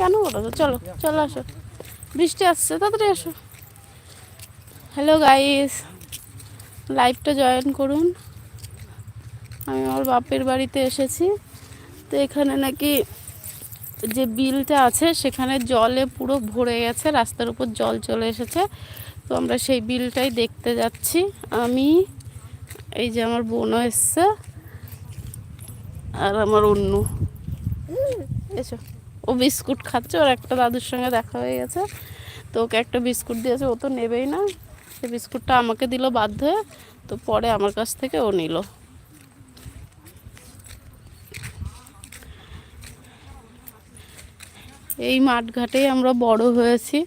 কেন বলো চলো চলো আসো। বৃষ্টি আসছে, তাড়াতাড়ি আসো। হ্যালো গাইস লাইভটা জয়েন করুন। আমি আমার বাপের বাড়িতে এসেছি। তো এখানে নাকি যে বিলটা আছে, সেখানে জলে পুরো ভরে গেছে, রাস্তার উপর জল চলে এসেছে। তো আমরা সেই বিলটাই দেখতে যাচ্ছি। আমি, এই যে আমার বোনও এসছে, আর আমার অন্য। এসো। ও বিস্কুট খাচ্ছে, ওর একটা দাদুর সঙ্গে দেখা হয়ে গেছে। তো ওকে একটা বিস্কুট দিয়েছে, ও তো নেবেই না। সে বিস্কুটটা আমাকে দিল বাধ্য হয়ে, তো পরে আমার কাছ থেকে ও নিল। এই মাঠঘাটেই আমরা বড় হয়েছি।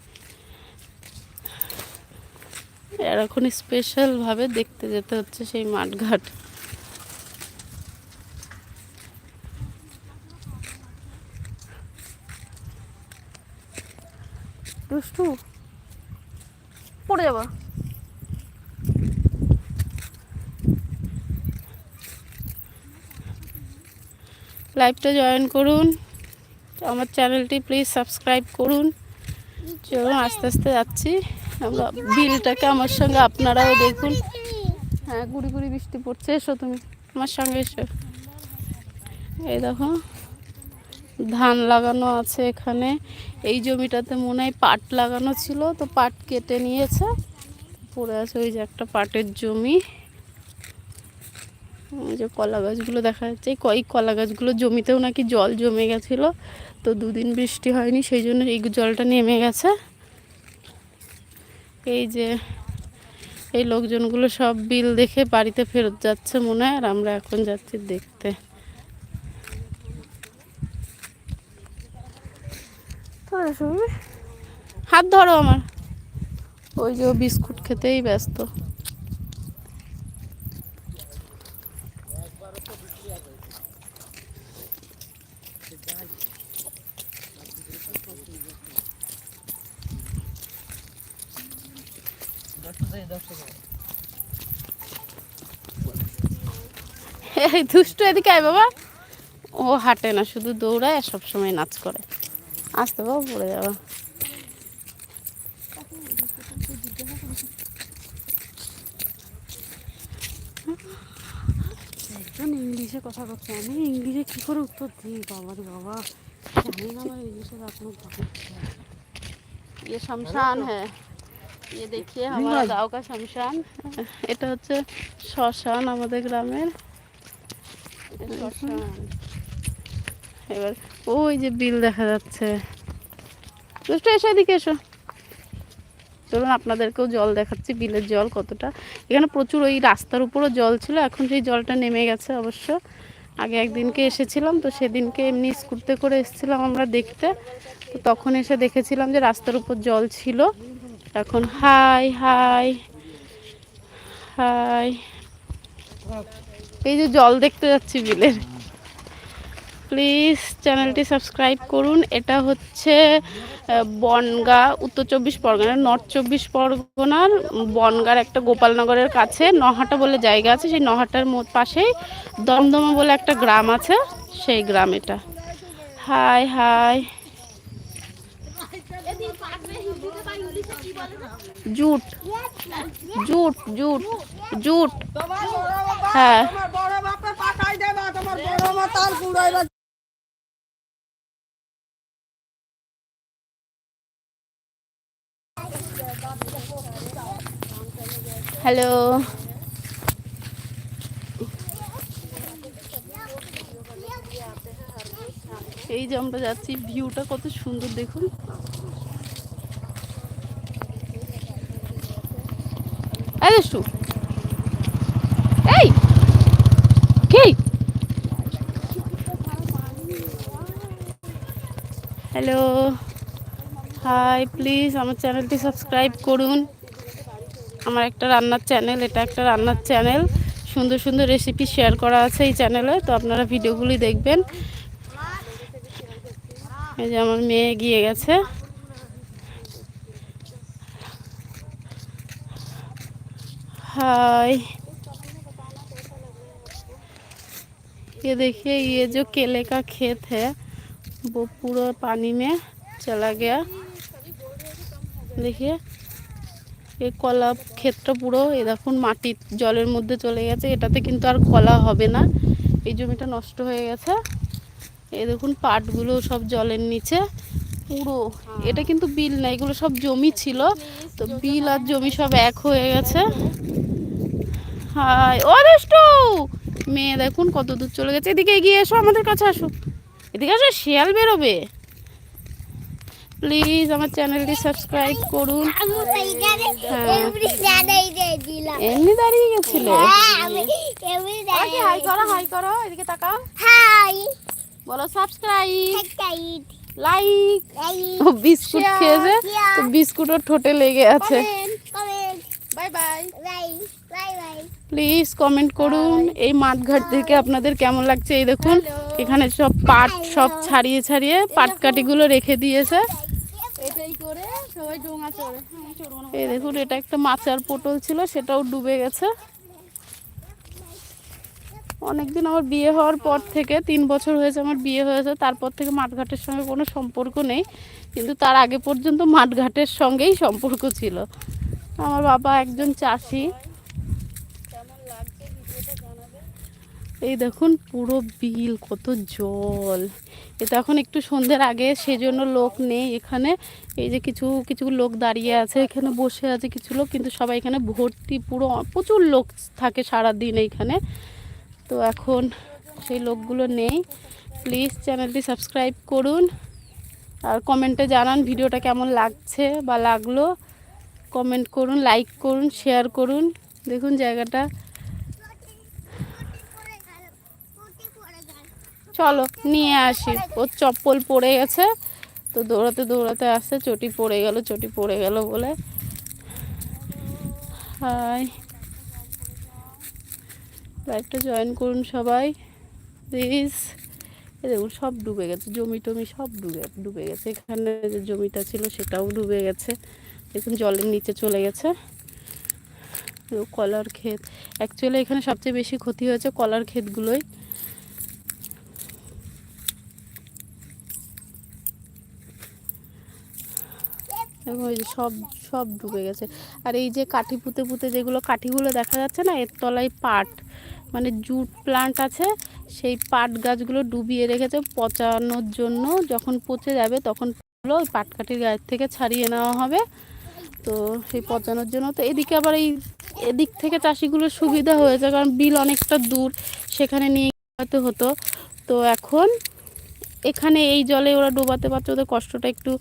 এখন স্পেশালভাবে দেখতে যেতে হচ্ছে সেই মাঠঘাট। দুষ্টু। পড়ে যাবা। লাইভটা জয়েন করুন। আমার চ্যানেলটি প্লিজ সাবস্ক্রাইব করুন। চলুন আস্তে আস্তে যাচ্ছি। আমরা বিলটাকে আমার সঙ্গে আপনারাও দেখুন। হ্যাঁ গুড়ি গুড়ি বৃষ্টি পড়ছে, এসো তুমি। আমার সঙ্গে এসো। এই দেখো। ধান লাগানো আছে এখানে। এই জমিটাতে মনে হয় পাট লাগানো ছিল, তো পাট কেটে নিয়েছে। পড়ে আছে ওই যে একটা পাটের জমি। ওই যে কলা গাছগুলো দেখা যাচ্ছে। এই কয়েক কলা গাছগুলো জমিতেও নাকি জল জমে গেছিল, তো দুদিন বৃষ্টি হয়নি, সেই জন্য এই জলটা নেমে গেছে। এই যে এই লোকজনগুলো সব বিল দেখে বাড়িতে ফেরত যাচ্ছে মনে হয়, আর আমরা এখন যাচ্ছি দেখতে। হাত ধরো আমার। ওই যে বিস্কুট খেতেই ব্যস্ত। দুষ্টু এদিকে আয় বাবা। ও হাঁটে না, শুধু দৌড়ায় আর সবসময় নাচ করে। আসতে পারো পড়ে যাব। একজন ইংলিশে কথা বলছে। আমি ইংলিশে কী করে উত্তর দিই? বাবা বাবা। ইংলিশে কথা ইয়ে শমশান হ্যাঁ। ইয়ে দেখিয়ে আমার দাওকা শমশান। এটা হচ্ছে শ্মশান আমাদের গ্রামের। এবার ওই যে বিল দেখা যাচ্ছে। এসো এদিকে এসো। চলুন, আপনাদেরকেও জল দেখাচ্ছি, বিলের জল কতটা। এখানে প্রচুর ওই রাস্তার উপরও জল ছিল, এখন সেই জলটা নেমে গেছে অবশ্য। আগে একদিনকে এসেছিলাম, তো সেদিনকে এমনি স্কুটতে করে এসেছিলাম আমরা দেখতে। তো তখন এসে দেখেছিলাম যে রাস্তার উপর জল ছিল। এখন হাই হাই হাই। এই যে জল দেখতে যাচ্ছি বিলের। প্লিজ চ্যানেলটি সাবস্ক্রাইব করুন। এটা হচ্ছে বনগা, উত্তর চব্বিশ পরগনার নর্থ চব্বিশ পরগনার বনগার একটা গোপালনগরের কাছে। নহাটা বলে জায়গা আছে, সেই নহাটার পাশেই দমদমা বলে একটা গ্রাম আছে, সেই গ্রাম এটা। Hi hi. জুট জুট জুট জুট। হ্যাঁ। হ্যালো। এই যে আমরা যাচ্ছি ভিউটা কত সুন্দর দেখুন। এই কি? হ্যালো। হাই প্লিজ আমার চ্যানেলটি সাবস্ক্রাইব করুন আমার একটা রান্নার চ্যানেল এটা একটা রান্নার চ্যানেল সুন্দর সুন্দর রেসিপি শেয়ার করা আছে এই চ্যানেলে তো আপনারা ভিডিওগুলি দেখবেন এই যে আমার মেয়ে গিয়ে গেছে हाय ये देखिए ये जो केले का खेत है वो पूरा पानी में चला गया দেখিয়ে এই কলা ক্ষেত্র পুরো এ দেখুন মাটির জলের মধ্যে চলে গেছে। এটাতে কিন্তু আর কলা হবে না। এই জমিটা নষ্ট হয়ে গেছে। এ দেখুন পাটগুলো সব জলের নিচে। পুরো, এটা কিন্তু বিল না, এগুলো সব জমি ছিল। তো বিল আর জমি সব এক হয়ে গেছে। মেয়ে দেখুন কত দূর চলে গেছে। এদিকে এগিয়ে এসো, আমাদের কাছে আসো। এদিকে আসো শিয়াল বেরোবে। প্লিজ আমার চ্যানেলটি সাবস্ক্রাইব করুন। হ্যাঁ। এমনি দাঁড়িয়ে গেছিলে? হ্যাঁ আমি এমনি দাঁড়াই হাই করো হাই করো এদিকে তাকাও। হাই। বলো সাবস্ক্রাইব লাইক ও বিস্কুট খেয়েছে? তো বিস্কুট ওর ঠোঁটে লেগে আছে। বাই বাই প্লিজ কমেন্ট করুন। এই মাঠঘাট থেকে আপনাদের কেমন লাগছে? এই দেখুন এখানে সব পাট সব ছাড়িয়ে ছাড়িয়ে পাটকাঠিগুলো রেখে দিয়েছে। এই দেখুন, এটা একটা মাচার পটল ছিল, সেটাও ডুবে গেছে। অনেকদিন আমার বিয়ে হওয়ার পর থেকে, তিন বছর হয়েছে আমার বিয়ে হয়েছে, তারপর থেকে মাঠঘাটের সঙ্গে কোনো সম্পর্ক নেই, কিন্তু তার আগে পর্যন্ত মাঠঘাটের সঙ্গেই সম্পর্ক ছিল। আমার বাবা একজন চাষি। এই দেখুন পুরো বিল, কত জল। এটা এখন একটু সন্ধ্যের আগে সেজন্য লোক নেই এখানে। এই যে কিছু কিছু লোক দাঁড়িয়ে আছে, এখানে বসে আছে কিছু লোক, কিন্তু সবাই এখানে ভর্তি পুরো, প্রচুর লোক থাকে সারা দিন এইখানে। তো এখন সেই লোকগুলো নেই। প্লিজ চ্যানেলটি সাবস্ক্রাইব করুন। আর কমেন্টে জানান ভিডিওটা কেমন লাগছে বা লাগল। কমেন্ট করুন, লাইক করুন, শেয়ার করুন। দেখুন জায়গাটা। চলো, নিয়ে আসি। ওর চপ্পল পড়ে গেছে, তো দৌড়াতে দৌড়াতে আসছে, চটি পড়ে গেল, চটি পড়ে গেল বলে। হাই। লাইভটা জয়েন করুন সবাই, প্লিজ। দেখুন, সব ডুবে গেছে, জমি টমি সব ডুবে ডুবে গেছে। এখানে যে জমিটা ছিল, সেটাও ডুবে গেছে। দেখুন, জলের নিচে চলে গেছে। কলার ক্ষেত। অ্যাকচুয়ালি এখানে সবচেয়ে বেশি ক্ষতি হয়েছে কলার ক্ষেতগুলোই। এবং ওই যে সব সব ডুবে গেছে। আর এই যে কাঠি পুঁতে পুঁতে যেগুলো কাঠিগুলো দেখা যাচ্ছে না, এর তলায় পাট মানে জুট প্লান্ট আছে, সেই পাট গাছগুলো ডুবিয়ে রেখেছে পচানোর জন্য। যখন পচে যাবে তখন ওই পাটকাঠির গায়ের থেকে ছাড়িয়ে নেওয়া হবে। তো সেই পচানোর জন্য। তো এদিকে আবার এই এদিক থেকে চাষিগুলোর সুবিধা হয়েছে, কারণ বিল অনেকটা দূর, সেখানে নিয়ে যেতে হতো। তো এখন এখানে এই জলে ওরা ডোবাতে পারছে, ওদের কষ্টটা একটু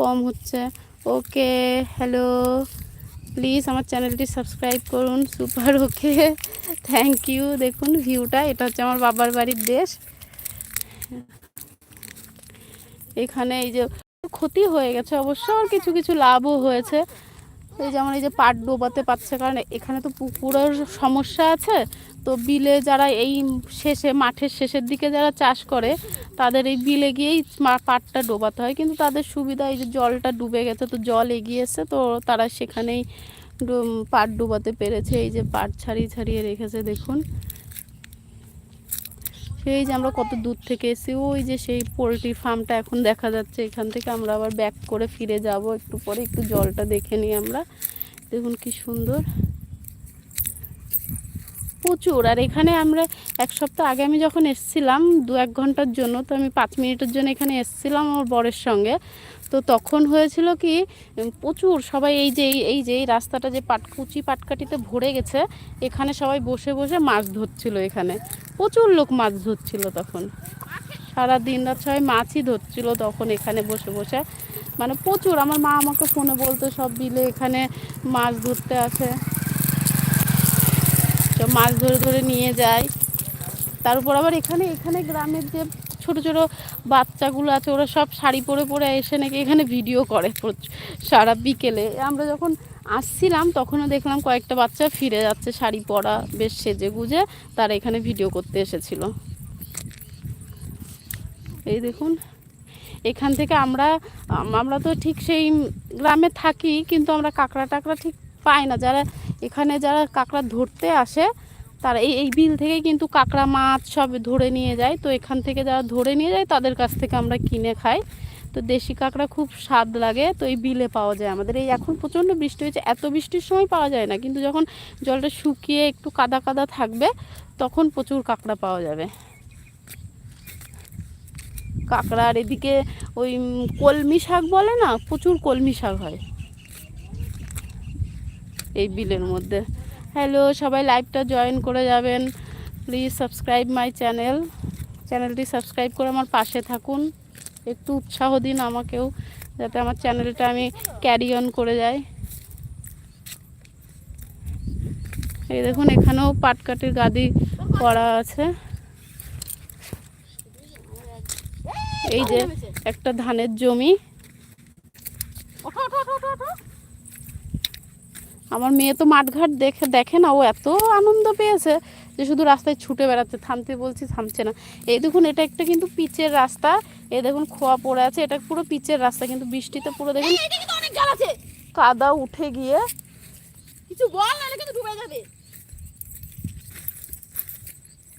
কম হচ্ছে। ওকে, হ্যালো। প্লিজ আমার চ্যানেলটি সাবস্ক্রাইব করুন, সুপার, ওকে। Thank you. দেখুন, ভিউটা, এটা হচ্ছে আমার বাবার বাড়ির দেশ। এখানে এই যে ক্ষতি হয়ে গেছে অবশ্য, আর কিছু কিছু লাভও হয়েছে। এই যেমন এই যে পাট ডোবাতে পারছে কারণ এখানে তো পুকুরের সমস্যা আছে। তো বিলে যারা এই শেষে, মাঠের শেষের দিকে যারা চাষ করে, তাদের এই বিলে গিয়েই পাটটা ডোবাতে হয়। কিন্তু তাদের সুবিধা এই যে জলটা ডুবে গেছে, তো জল এগিয়ে এসছে তো তারা সেখানেই পাট ডোবাতে পেরেছে। এই যে পাট ছাড়িয়ে ছাড়িয়ে রেখেছে, দেখুন। সেই যে আমরা কত দূর থেকে এসেছি, ওই যে সেই পোলট্রি ফার্মটা এখন দেখা যাচ্ছে। এখান থেকে আমরা আবার ব্যাক করে ফিরে যাব একটু পরে, একটু জলটা দেখে নিই আমরা। দেখুন কি সুন্দর। প্রচুর। আর এখানে আমরা এক সপ্তাহ আগে আমি যখন এসছিলাম, দু এক ঘণ্টার জন্য, তো আমি পাঁচ মিনিটের জন্য এখানে এসছিলাম আমার বরের সঙ্গে। তো তখন হয়েছিল কি প্রচুর সবাই এই যে, এই- যে, এই রাস্তাটা যে পাট, কুচি পাটকাঠিতে ভরে গেছে, এখানে সবাই বসে বসে মাছ ধরছিল এখানে। প্রচুর লোক মাছ ধরছিল তখন। সারা দিন রাত সবাই মাছই ধরছিল তখন এখানে বসে বসে। মানে প্রচুর, আমার মা আমাকে ফোনে বলতো, সব বিলে এখানে মাছ ধরতে আসে তো মাছ ধরে ধরে নিয়ে যায়। তার উপর আবার এখানে এখানে গ্রামের যে ছোট ছোট বাচ্চাগুলো আছে, ওরা সব শাড়ি পরে পরে এসে নাকি এখানে ভিডিও করে সারা বিকেলে। আমরা যখন আসছিলাম, তখনও দেখলাম কয়েকটা বাচ্চা ফিরে যাচ্ছে শাড়ি পরা, বেশ সেজে গুজে তারা এখানে ভিডিও করতে এসেছিল। এই দেখুন, এখান থেকে আমরা আমরা তো ঠিক সেই গ্রামে থাকি, কিন্তু আমরা কাঁকড়া টাকড়া ঠিক পাই না। যারা এখানে যারা কাঁকড়া ধরতে আসে, তারা এই এই বিল থেকেই কিন্তু কাঁকড়া মাছ সব ধরে নিয়ে যায়। তো এখান থেকে যারা ধরে নিয়ে যায়, তাদের কাছ থেকে আমরা কিনে খাই। তো দেশি কাঁকড়া খুব স্বাদ লাগে, তো এই বিলে পাওয়া যায় আমাদের। এই এখন প্রচণ্ড বৃষ্টি হয়েছে, এত বৃষ্টির সময় পাওয়া যায় না, কিন্তু যখন জলটা শুকিয়ে একটু কাদা কাদা থাকবে, তখন প্রচুর কাঁকড়া পাওয়া যাবে। কাঁকড়া আর এদিকে ওই কলমি শাক বলে না, প্রচুর কলমি শাক হয়। এই বিলের মধ্যে। হ্যালো সবাই লাইভটা জয়েন করে যাবেন। প্লিজ সাবস্ক্রাইব মাই চ্যানেল চ্যানেলটি সাবস্ক্রাইব করে আমার পাশে থাকুন। একটু উৎসাহ দিন আমাকেও, যাতে আমার চ্যানেলটা আমি ক্যারি অন করে যাই। এই দেখুন, এখানেও পাটকাঠির গাদি করা আছে। এই যে একটা ধানের জমি। আমার মেয়ে তো মাঠঘাট দেখে দেখে না ও এত আনন্দ পেয়েছে যে শুধু রাস্তায় ছুটে বেড়াচ্ছে থামতে বলছি থামছে না। এই দেখুন এটা একটা কিন্তু পিচের রাস্তা এই দেখুন খোয়া পড়ে আছে এটা পুরো পিচের রাস্তা কিন্তু বৃষ্টিতে পুরো দেখুন কাদা উঠে গিয়ে কিছু বল নাহলে কিন্তু ডুবে যাবে।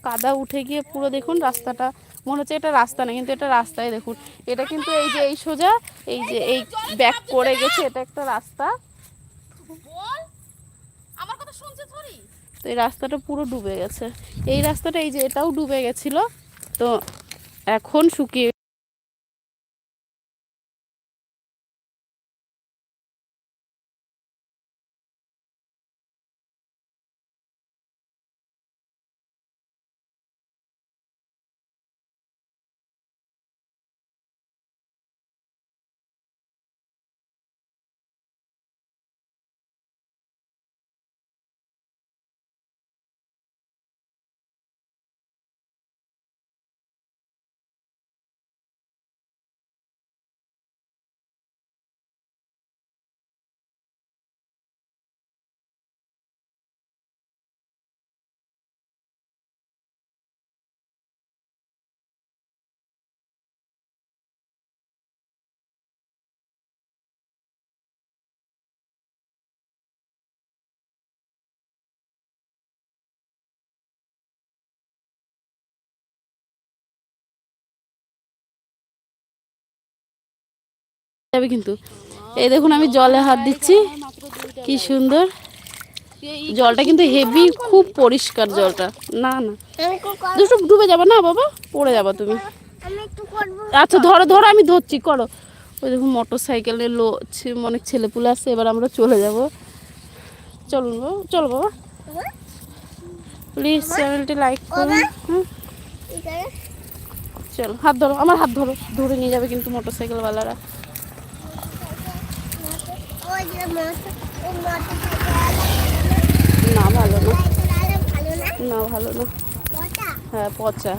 কাদা উঠে গিয়ে পুরো দেখুন রাস্তাটা মনে হচ্ছে এটা রাস্তা না কিন্তু এটা রাস্তায় দেখুন। এটা কিন্তু এই যে এই সোজা এই যে এই ব্যাক পড়ে গেছে এটা একটা রাস্তা বল আমার কথা শুনছে থরি তো এই রাস্তাটা পুরো ডুবে গেছে। এই রাস্তাটা এই যে এটাও ডুবে গেছিল, তো এখন শুকিয়ে যাবে কিন্তু। এই দেখুন আমি জলে হাত দিচ্ছি। কি সুন্দর। জলটা কিন্তু হেভি খুব পরিষ্কার জলটা। না না। দুটো ডুবে যাবে না বাবা? পড়ে যাবা তুমি। আচ্ছা ধরো ধরো আমি ধরছি করো। ওই দেখুন মোটর সাইকেলে লো অনেক ছেলেপুলে আসছে এবার আমরা চলে যাব। চলুন বাবা চলো বাবা। প্লিজ চ্যানেলটি লাইক করুন হুম চলো হাত ধরো আমার হাত ধরো। ধরে নিয়ে যাবে কিন্তু মোটর সাইকেলওয়ালারা ওই যে মোটর ওই মোটর না, ভালো না। না, ভালো না। হ্যাঁ পচা।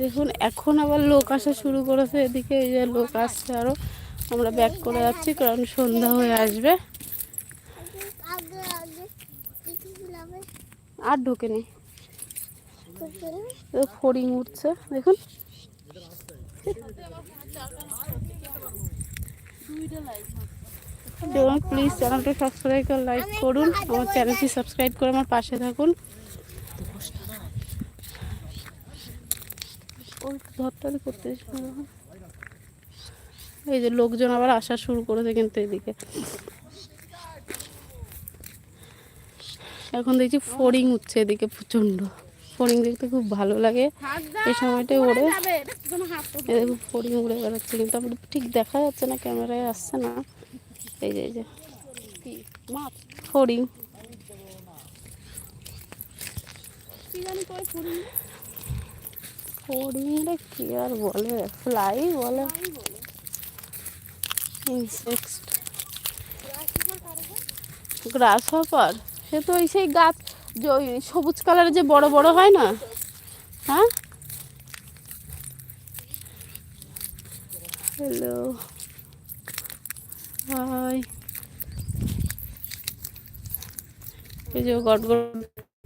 দেখুন, এখন আবার লোক আসা শুরু করেছে। এদিকে এই যে লোক আসছে আরও। আমরা ব্যাক করে যাচ্ছি, কারণ সন্ধ্যা হয়ে আসবে আগে আগে কিছু লাগবে আর ঢোকেনি। ফড়িং উঠছে, দেখুন। এবং প্লিজ চ্যানেলটি সাবস্ক্রাইব করে লাইক করুন আমার চ্যানেলটি সাবস্ক্রাইব করে আমার পাশে থাকুন। ধরতারি করতে এই যে লোকজন আবার আসা শুরু করেছে কিন্তু এদিকে। এখন দেখছি ফড়িং উঠছে এদিকে প্রচণ্ড। ফড়িং দেখতে খুব ভালো লাগে। এই সময়টায় ওড়ে। দেখুন ফড়িং উড়ে বেড়াচ্ছে কিন্তু আমাদের ঠিক দেখা যাচ্ছে না ক্যামেরায় আসছে না। এই যে এই যে। ফড়িং। ফড়িংটা কি আর বলে? ফ্লাই বলে। ইনসেক্ট গ্রাস হপার সে তো ওই সেই গাছ ওই সবুজ কালারের যে বড় বড় হয় না? হ্যাঁ? হ্যালো হাই এই যে গট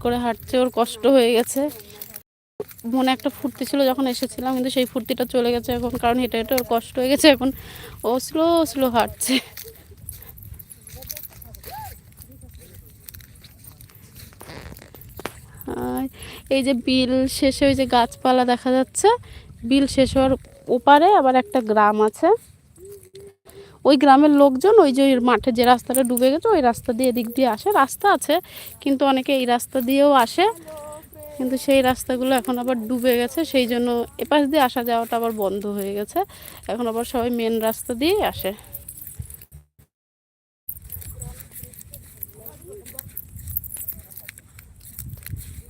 করে হাঁটছে, ওর কষ্ট হয়ে গেছে। মনে একটা ফুর্তি ছিল যখন এসেছিলাম, কিন্তু সেই ফুর্তিটা চলে গেছে এখন, কারণ হেঁটে হেঁটে ওর কষ্ট হয়ে গেছে এখন। ও স্লো স্লো হাঁটছে। এই যে বিল শেষে ওই যে গাছপালা দেখা যাচ্ছে, বিল শেষ হওয়ার ওপারে আবার একটা গ্রাম আছে। ওই গ্রামের লোকজন ওই যে মাঠে যে রাস্তাটা ডুবে গেছে, ওই রাস্তা দিয়ে এদিক দিয়ে আসে। রাস্তা আছে, কিন্তু অনেকে এই রাস্তা দিয়েও আসে। কিন্তু সেই রাস্তাগুলো এখন আবার ডুবে গেছে, সেই জন্য এপাশ দিয়ে আসা যাওয়াটা আবার বন্ধ হয়ে গেছে। এখন আবার সবাই মেন রাস্তা দিয়েই আসে।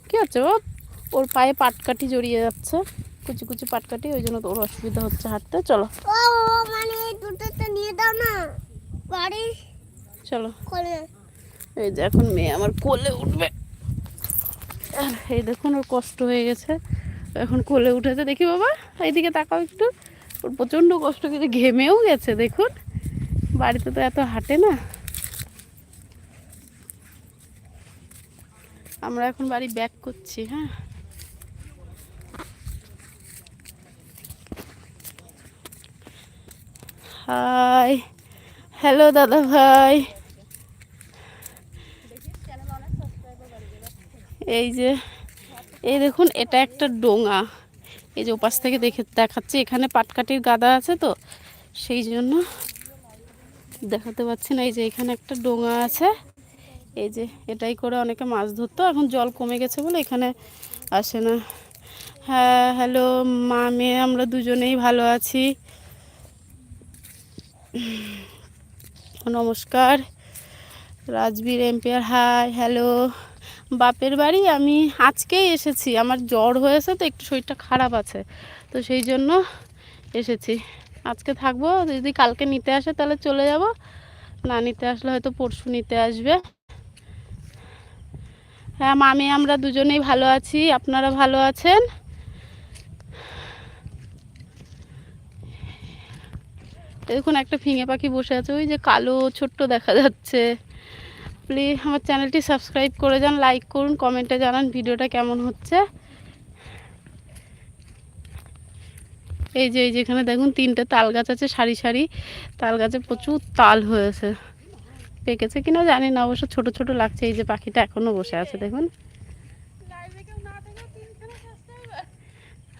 কি হচ্ছে ও ওর পায়ে পাটকাঠি জড়িয়ে যাচ্ছে। কুচি কুচি পাটকাঠি ওই জন্য ওর অসুবিধা হচ্ছে হাঁটতে। চলো। মানে দুটোতে নিয়ে দাও না। গাড়ি চলো। এই যে এখন মেয়ে আমার কোলে উঠবে। আর এই দেখুন ওর কষ্ট হয়ে গেছে। এখন কোলে উঠেছে। দেখি বাবা এইদিকে তাকাও একটু। ওর প্রচণ্ড কষ্ট কিন্তু ঘেমেও গেছে দেখুন। বাড়িতে তো এত হাঁটে না। আমরা এখন বাড়ি ব্যাক করছি হ্যাঁ? হাই। হ্যালো দাদা ভাই। এই যে, এই দেখুন, এটা একটা ডোঙা। এই যে ওপাশ থেকে দেখে দেখাচ্ছি, এখানে পাটকাঠির গাদা আছে তো, সেই জন্য দেখাতে পাচ্ছি না। এই যে এখানে একটা ডোঙা আছে। এই যে, এটাই করে অনেকে মাছ ধরতো, এখন জল কমে গেছে বলে এখানে আসে না। হ্যাঁ হ্যালো, মা, মেয়ে, আমরা দুজনেই ভালো আছি। নমস্কার। রাজবীর এম্পিয়ার হাই, হ্যালো। বাপের বাড়ি, আমি আজকেই এসেছি। আমার জ্বর হয়েছে তো, একটু শরীরটা খারাপ আছে। তো সেই জন্য এসেছি। আজকে থাকব, যদি কালকে নিতে আসে তাহলে চলে যাব। না নিতে আসলে হয়তো পরশু নিতে আসবে। হ্যাঁ মামি, আমরা দুজনেই ভালো আছি। আপনারা ভালো আছেন? দেখুন একটা ফিঙে পাখি বসে আছে, ওই যে কালো ছোট্ট দেখা যাচ্ছে। প্লিজ আমার চ্যানেলটি সাবস্ক্রাইব করে যান লাইক করুন কমেন্টে জানান ভিডিওটা কেমন হচ্ছে। এই যে, এই যেখানে দেখুন তিনটে তাল গাছ আছে, সারি সারি তাল গাছে প্রচুর তাল হয়েছে। পেকেছে কিনা জানি না, অবশ্য ছোট ছোট লাগছে, এই যে পাখিটা এখনও বসে আছে, দেখুন।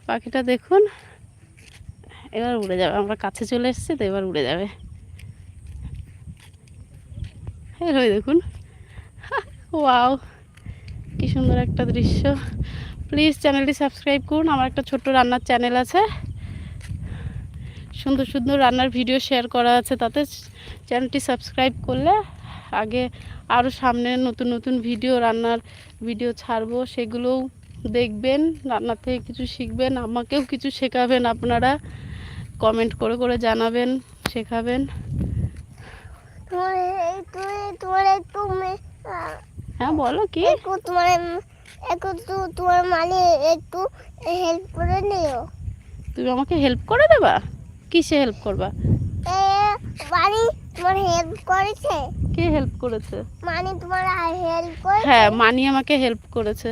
পাখিটা দেখুন। এবার উড়ে যাবে। আমরা কাছে চলে এসেছি তো এবার উড়ে যাবে। ওই দেখুন। ওয়াও, কি সুন্দর একটা দৃশ্য। প্লিজ চ্যানেলটি সাবস্ক্রাইব করুন। আমার একটা ছোট্ট রান্নার চ্যানেল আছে। সুন্দর সুন্দর রান্নার ভিডিও শেয়ার করা আছে তাতে। চ্যানেলটি সাবস্ক্রাইব করলে আগে আরও সামনে নতুন নতুন ভিডিও, রান্নার ভিডিও ছাড়বো। সেগুলোও দেখবেন, রান্নার থেকে কিছু শিখবেন, আমাকেও কিছু শেখাবেন আপনারা। কমেন্ট করে করে জানাবেন শেখাবেন। হ্যাঁ বলো কি? একটু তোমার একটু তোমার মানে একটু হেল্প করে নিও। তুমি আমাকে হেল্প করে দেবা? কিসে হেল্প করবা? মানে তোমার হেল্প করেছে। কে হেল্প করেছে? মানে তোমার হেল্প হ্যাঁ মানি আমাকে হেল্প করেছে।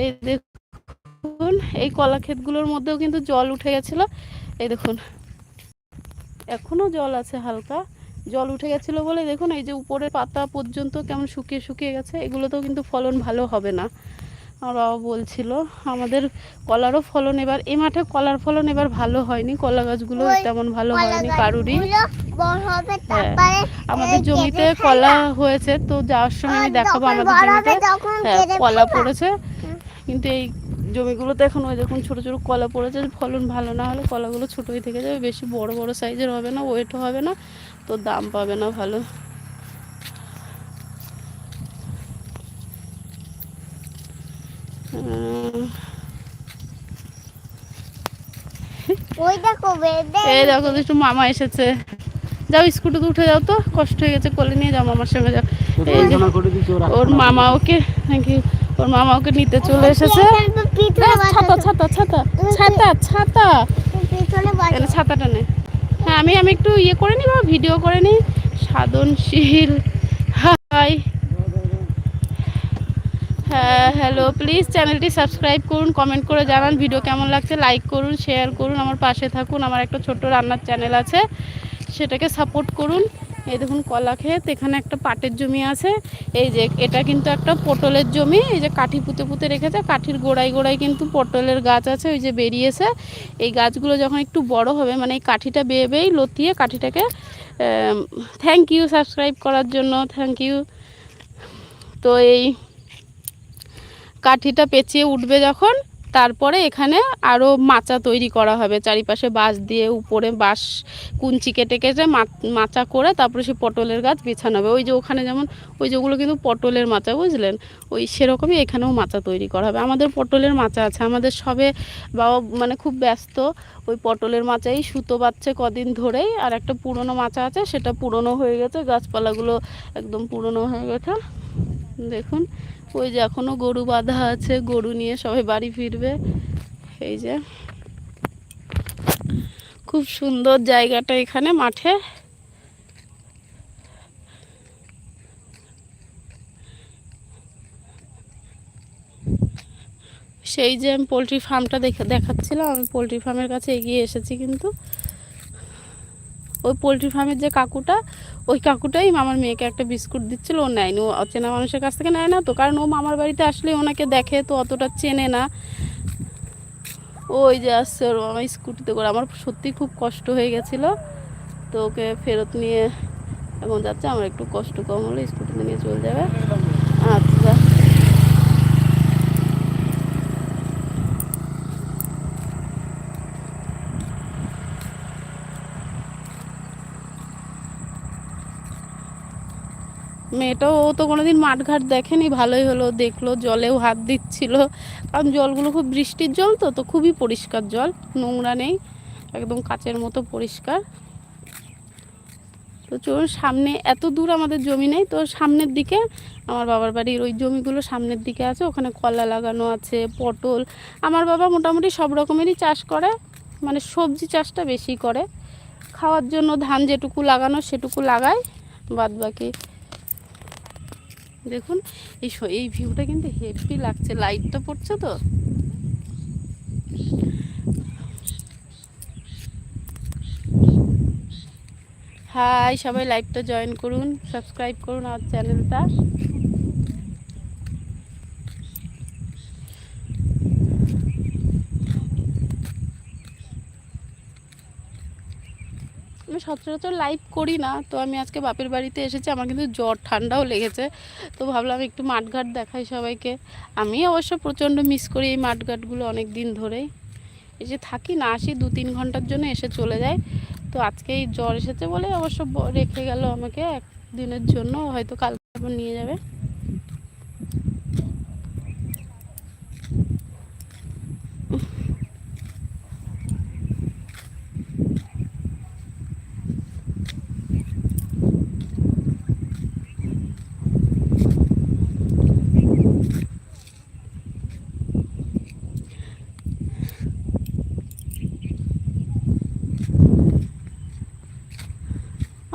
এই দেখুন এই কলা ক্ষেতগুলোর মধ্যেও কিন্তু জল উঠে গেছিল। এই দেখুন। এখনও জল আছে হালকা। জল উঠে গেছিল বলে দেখুন এই যে উপরের পাতা পর্যন্ত কেমন শুকিয়ে শুকিয়ে গেছে এগুলোতেও কিন্তু ফলন ভালো হবে না। আমার বাবা বলছিল আমাদের কলারও ফলন এবার এ মাঠে কলার ফলন এবার ভালো হয়নি কলা গাছগুলো তেমন ভালো হয়নি কারুরই হ্যাঁ, আমাদের জমিতে কলা হয়েছে তো যাওয়ার সময় আমি দেখাবো আমাদের জমিতে। হ্যাঁ কলা পড়েছে কিন্তু এই জমিগুলোতে এখন ওই দেখুন ছোট ছোট কলা পড়েছে ফলন ভালো না হলে কলাগুলো ছোটোই থেকে যাবে বেশি বড় বড় সাইজের হবে না ওয়েটও হবে না তো দাম পাবে না ভালো। ওই দেখো এই দেখো একটু মামা এসেছে। যাও স্কুটিতে উঠে যাও তো কষ্ট হয়ে গেছে কোলে নিয়ে যাও মামার সঙ্গে যাও। এই যে ওর মামা ওকে নাকি ওর মামা ওকে নিতে চলে এসেছে। ছাতা ছাতা ছাতা ছাতা ছাতা। ছাতাটা নে। হ্যাঁ আমি আমি একটু ইয়ে করে নিই বা ভিডিও করে নিই সাধনশীল। হাই। হ্যাঁ হ্যালো প্লিজ চ্যানেলটি সাবস্ক্রাইব করুন কমেন্ট করে জানান ভিডিও কেমন লাগছে লাইক করুন শেয়ার করুন আমার পাশে থাকুন আমার একটা ছোট্ট রান্নার চ্যানেল আছে সেটাকে সাপোর্ট করুন। এই দেখুন কলা ক্ষেত, এখানে একটা পাটের জমি আছে। এই যে এটা কিন্তু একটা পটলের জমি, এই যে কাঠি পুঁতে পুঁতে রেখেছে, কাঠির গোড়ায় গোড়ায় কিন্তু পটলের গাছ আছে, ওই যে বেরিয়েছে। এই গাছগুলো যখন একটু বড় হবে মানে এই কাঠিটা বেয়ে বেয়েই লতিয়ে কাঠিটাকে থ্যাংক ইউ সাবস্ক্রাইব করার জন্য থ্যাংক ইউ তো এই কাঠিটা পেঁচিয়ে উঠবে যখন তারপরে এখানে আরও মাচা তৈরি করা হবে। চারিপাশে বাঁশ দিয়ে উপরে বাঁশ কুঞ্চি কেটে কেটে মাচা করে তারপরে সে পটলের গাছ বিছানো হবে। ওই যে ওখানে যেমন, ওই যেগুলো কিন্তু পটলের মাচা, বুঝলেন? ওই সেরকমই এখানেও মাচা তৈরি করা হবে। আমাদের পটলের মাচা আছে। আমাদের সবে বাবা মানে খুব ব্যস্ত, ওই পটলের মাচাই সুতো বাচ্ছে কদিন ধরেই। আর একটা পুরনো মাচা আছে, সেটা পুরনো হয়ে গেছে। গাছপালাগুলো একদম পুরনো হয়ে গেছে। দেখুন, ওই যে এখনও গরু বাঁধা আছে, গরু নিয়ে সবাই বাড়ি ফিরবে। এই যে, খুব সুন্দর জায়গাটা এখানে মাঠে। সেই যে আমি পোলট্রি ফার্মটা দেখে দেখাচ্ছিলাম, আমি পোলট্রি ফার্মের কাছে এগিয়ে এসেছি কিন্তু। ওই পোলট্রি ফার্মের যে কাকুটা, ওই কাকুটাই মামার মেয়েকে একটা বিস্কুট দিচ্ছিল, ও নেয়নি। ও অচেনা মানুষের কাছ থেকে নেয় না তো, কারণ ও মামার বাড়িতে আসলে ওনাকে দেখে তো অতটা চেনে না। ওই যে আসছে ওর মামা স্কুটিতে করে। আমার সত্যি খুব কষ্ট হয়ে গেছিল। তো ওকে ফেরত নিয়ে এখন যাচ্ছে, আমার একটু কষ্ট কম হলে স্কুটিতে নিয়ে চলে যাবে আচ্ছা মেয়েটাও ও তো কোনোদিন মাঠঘাট দেখেনি, ভালোই হলো, দেখল, জলেও হাত দিচ্ছিল। কারণ জলগুলো খুব বৃষ্টির জল তো তো খুবই পরিষ্কার জল, নোংরা নেই, একদম কাচের মতো পরিষ্কার। তো চলুন, সামনে এত দূর আমাদের জমি নেই, তো সামনের দিকে আমার বাবার বাড়ির ওই জমিগুলো সামনের দিকে আছে, ওখানে কলা লাগানো আছে, পটল। আমার বাবা মোটামুটি সব রকমেরই চাষ করে মানে সবজি চাষটা বেশি করে। খাওয়ার জন্য ধান যেটুকু লাগানো সেটুকু লাগায় বাদ বাকি দেখুন, এই এই ভিউটা কিন্তু হেভি লাগছে লাইট তো পড়ছে তো। হাই সবাই লাইভটা জয়েন করুন সাবস্ক্রাইব করুন আমার চ্যানেলটা আমি সচরাচর লাইভ করি না। তো আমি আজকে বাপের বাড়িতে এসেছি, আমার কিন্তু জ্বর, ঠান্ডাও লেগেছে। তো ভাবলাম একটু মাঠঘাট দেখাই সবাইকে। আমি অবশ্য প্রচণ্ড মিস করি এই মাঠঘাটগুলো অনেক দিন ধরেই। এই যে থাকি না, আসি দু তিন ঘণ্টার জন্য এসে চলে যায়। তো আজকে এই জ্বর এসেছে বলে অবশ্য রেখে গেল আমাকে। একদিনের জন্য হয়তো কালকে আবার নিয়ে যাবে।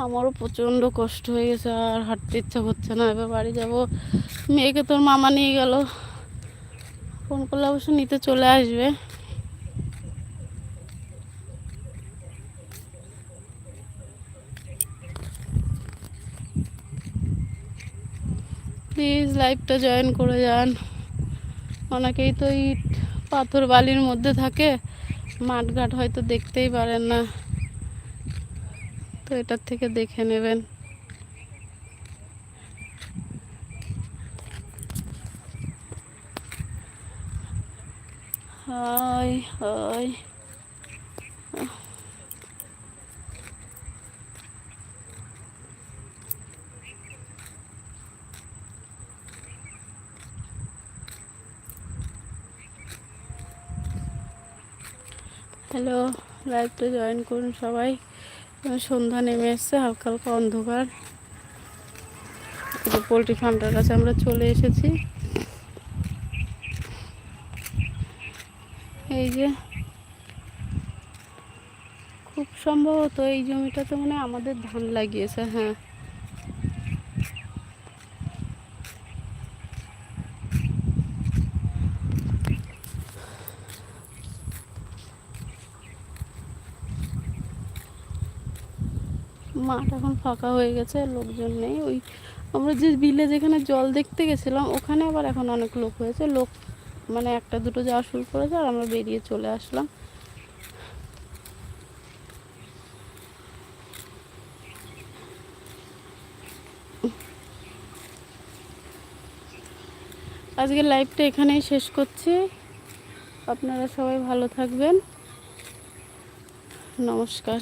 আমারও প্রচণ্ড কষ্ট হয়ে গেছে আর হাঁটতে ইচ্ছা করছে না। এবার বাড়ি যাব। মেয়েকে তোর মামা নিয়ে গেল। ফোন করলে অবশ্য নিতে চলে আসবে। প্লিজ লাইভটা জয়েন করে যান। অনেকেই তো ইট পাথর বালির মধ্যে থাকে। মাঠঘাট হয়তো দেখতেই পারেন না। এটার থেকে দেখে নেবেন। হ্যালো লাইভটা জয়েন করুন সবাই। সন্ধ্যা নেমে এসছে, হালকা হালকা অন্ধকার। পোলট্রি ফার্মটার কাছে আমরা চলে এসেছি। এই যে খুব সম্ভবত এই জমিটাতে মানে আমাদের ধান লাগিয়েছে হ্যাঁ। মাঠ এখন ফাঁকা হয়ে গেছে, লোকজন নেই। ওই আমরা যে বিলে যেখানে জল দেখতে গেছিলাম, ওখানে আবার এখন অনেক লোক হয়েছে। লোক মানে একটা দুটো যাওয়া শুরু করেছে আর আমরা বেরিয়ে চলে আসলাম। আজকের লাইভটা এখানেই শেষ করছি। আপনারা সবাই ভালো থাকবেন। নমস্কার।